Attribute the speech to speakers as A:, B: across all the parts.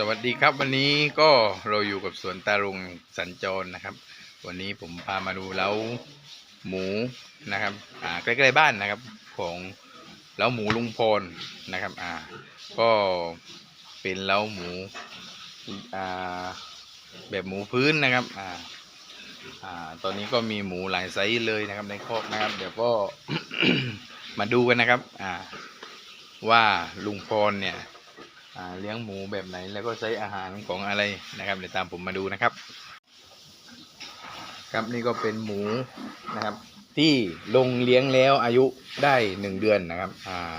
A: สวัสดีครับวันนี้ก็เราอยู่กับสวนตาลุงสัญจรนะครับ วันนี้ผมพามาดูเล้าหมูนะครับอ่าใกล้ๆบ้านนะครับของเล้าหมูลุงพรนะครับอ่าก็เป็นเล้าหมูอ่าแบบหมูพื้นนะครับอ่าอ่าตอนนี้ก็มีหมูหลายไซส์เลยนะครับในคอกนะครับ เดี๋ยวก็มาดูกันนะครับอ่าว่าลุงพรเนี่ย เลี้ยงหมูแบบไหน แล้วก็ใช้อาหารของอะไรนะครับเดี๋ยวตามผมมาดูนะครับ ครับนี่ก็เป็นหมูนะครับ ที่ลงเลี้ยงแล้วอายุได้หนึ่งเดือนนะครับ อ่า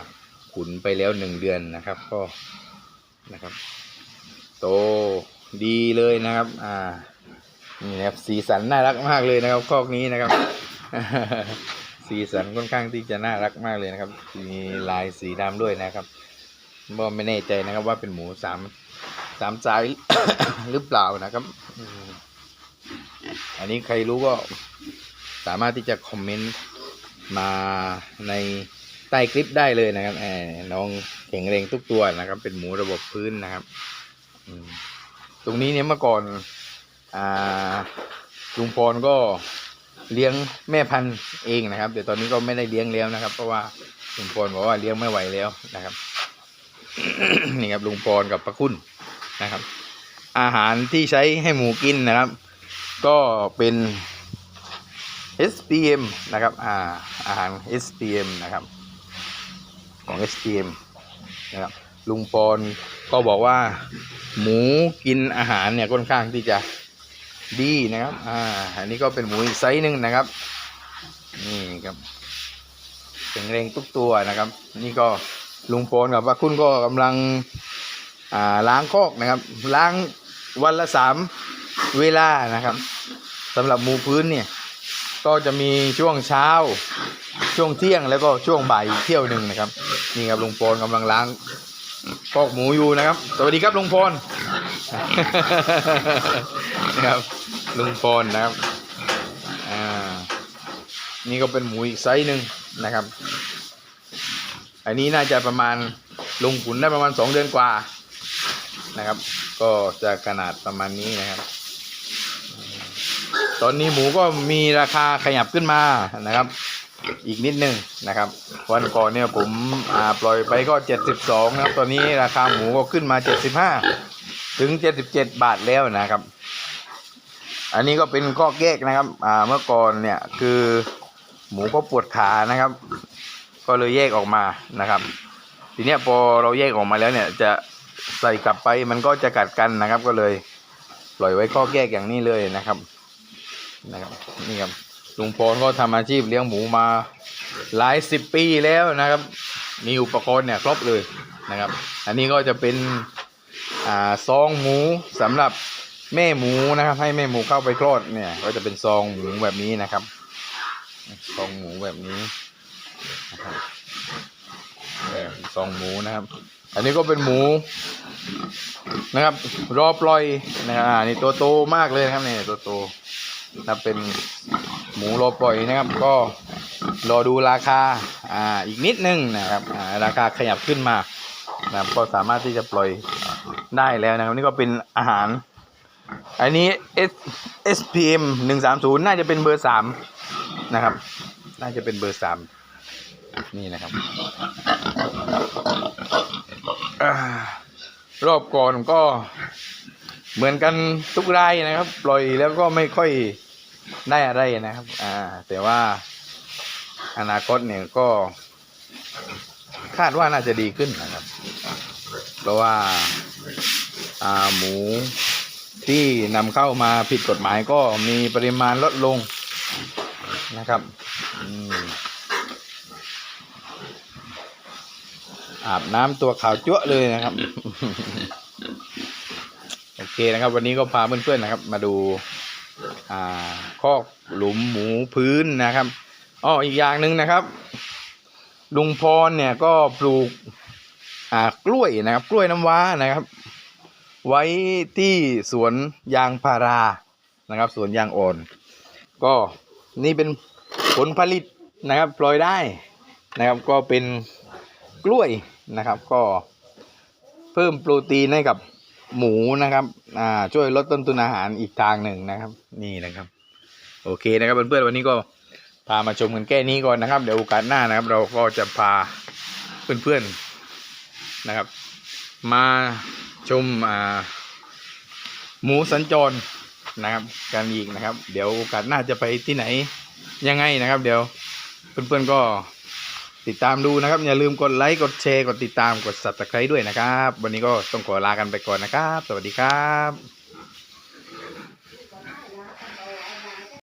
A: ขุนไปแล้วหนึ่งเดือนนะครับ ก็นะครับ โตดีเลยนะครับ อ่านี่นะครับสีสันน่ารักมากเลยนะครับคอกนี้นะครับ สีสันค่อนข้างที่จะน่ารักมากเลยนะครับ มีลายสีดำด้วยนะครับ ก็ไม่แน่ใจนะครับ ว่าเป็นหมูสามสามสายหรือเปล่านะครับ อันนี้ใครรู้ก็สามารถที่จะคอมเมนต์มาในใต้คลิปได้เลยนะครับแหมน้องแข็งแรงทุกตัวนะครับ เป็นหมูระบบพื้นนะครับตรงนี้เนี่ยเมื่อก่อนอ่าลุงพรก็เลี้ยงแม่พันธุ์เองนะครับแต่ตอนนี้ก็ไม่ได้เลี้ยงแล้วนะครับ เพราะว่าลุงพรบอกว่าเลี้ยงไม่ไหวแล้วนะครับ นี่ครับลุงปอนกับพระคุณนะครับ อาหารที่ใช้ให้หมูกินนะครับ ก็เป็น SPM นะครับอาอาหาร SPM นะครับ ของ SPM นะครับลุงปอนก็บอกว่า หมูกินอาหารเนี่ยค่อนข้างที่จะดีนะครับ อ่า อันนี้ก็เป็นหมูอีกไซส์หนึ่งนะครับ นี่ครับแข็งแรงทุกตัวนะครับ นี่ก็ ลุงพลกับป้าคุณก็กำลังอ่าล้างคอกนะครับ ล้างวันละสามเวลานะครับสำหรับหมูพื้นเนี่ย ก็จะมีช่วงเช้า ช่วงเที่ยงแล้วก็ช่วงบ่ายเที่ยวหนึ่งนะครับ นี่ครับลุงพลกำลังล้างคอกหมูอยู่นะครับ สวัสดีครับลุงพลนะครับลุงพลนะครับ อ่า นี่ก็เป็นหมูอีกไซส์หนึ่งนะครับ อันนี้น่าจะประมาณลงขุนได้ประมาณสองเดือนกว่านะครับ ก็จะขนาดประมาณนี้นะครับ ตอนนี้หมูก็มีราคาขยับขึ้นมานะครับ อีกนิดนึงนะครับ วันก่อนเนี่ยผมปล่อยไปก็เจ็ดสิบสองนะครับ ตอนนี้ราคาหมูก็ขึ้นมาเจ็ดสิบห้าถึงเจ็ดสิบเจ็ดบาทแล้วนะครับ อันนี้ก็เป็นข้อแยกนะครับเมื่อก่อนเนี่ยคือหมูก็ปวดขานะครับ ก็เลยแยกออกมานะครับ ทีนี้พอเราแยกออกมาแล้วเนี่ยจะใส่กลับไปมันก็จะกัดกันนะครับ ก็เลยปล่อยไว้ข้อแยกอย่างนี้เลยนะครับนะครับนี่ครับลุงพรก็ทำอาชีพเลี้ยงหมูมาหลายสิบปีแล้วนะครับ มีอุปกรณ์เนี่ยครบเลยนะครับ อันนี้ก็จะเป็นอ่าซองหมูสำหรับแม่หมูนะครับ ให้แม่หมูเข้าไปคลอดเนี่ย ก็จะเป็นซองหมูแบบนี้นะครับซองหมูแบบนี้ นะครับเออซองหมูนะครับ อันนี้ก็เป็นหมูนะครับ รอปล่อยนะครับอ่านี่ตัวโตมากเลยนะครับเนี่ยตัวโตนะเป็นหมูรอปล่อยนะครับ ก็รอดูราคาอ่าอีกนิดนึงนะครับอ่าราคาขยับขึ้นมานะครับก็สามารถที่จะปล่อยได้แล้วนะครับ นี่ก็เป็นอาหาร อันนี้ S SPM หนึ่งสามศูนย์น่าจะเป็นเบอร์สามนะครับ น่าจะเป็นเบอร์สาม นี่นะครับอรอบก่อนก็เหมือนกันทุกรายนะครับ ปล่อยแล้วก็ไม่ค่อยได้อะไรนะครับ อ่า แต่ว่าอนาคตเนี่ยก็ คาดว่าน่าจะดีขึ้นนะครับ เพราะว่าอ่าหมูที่นำเข้ามาผิดกฎหมายก็มีปริมาณลดลงนะครับ อืม อาบน้ำตัวขาวจั๊วเลยนะครับ โอเคนะครับ วันนี้ก็พาเพื่อนๆนะครับ มาดูอ่าคอกหลุมหมูพื้นนะครับอ้ออีกอย่างหนึ่งนะครับ ลุงพรเนี่ยก็ปลูกอ่ากล้วยนะครับ กล้วยน้ำว้านะครับ ไว้ที่สวนยางพารานะครับสวนยางอ่อน ก็นี่เป็นผลผลิตนะครับปล่อยได้นะครับก็เป็นกล้วย นะครับ ก็เพิ่มโปรตีนให้กับหมูนะครับ อ่า ช่วยลดต้นทุนอาหารอีกทางหนึ่งนะครับ นี่นะครับ โอเคนะครับเพื่อนๆวันนี้ก็พามาชมกันแค่นี้ก่อนนะครับ เดี๋ยวโอกาสหน้านะครับ เราก็จะพาเพื่อนๆนะครับ มาชมอ่าหมูสัญจรนะครับกันอีกนะครับ เดี๋ยวโอกาสหน้าจะไปที่ไหนยังไงนะครับ เดี๋ยวเพื่อนๆก็ ติดตามดูนะครับ อย่าลืมกดไลค์กดแชร์กดติดตามกด subscribe ด้วยนะครับ วันนี้ก็ต้องขอลากันไปก่อนนะครับ สวัสดีครับ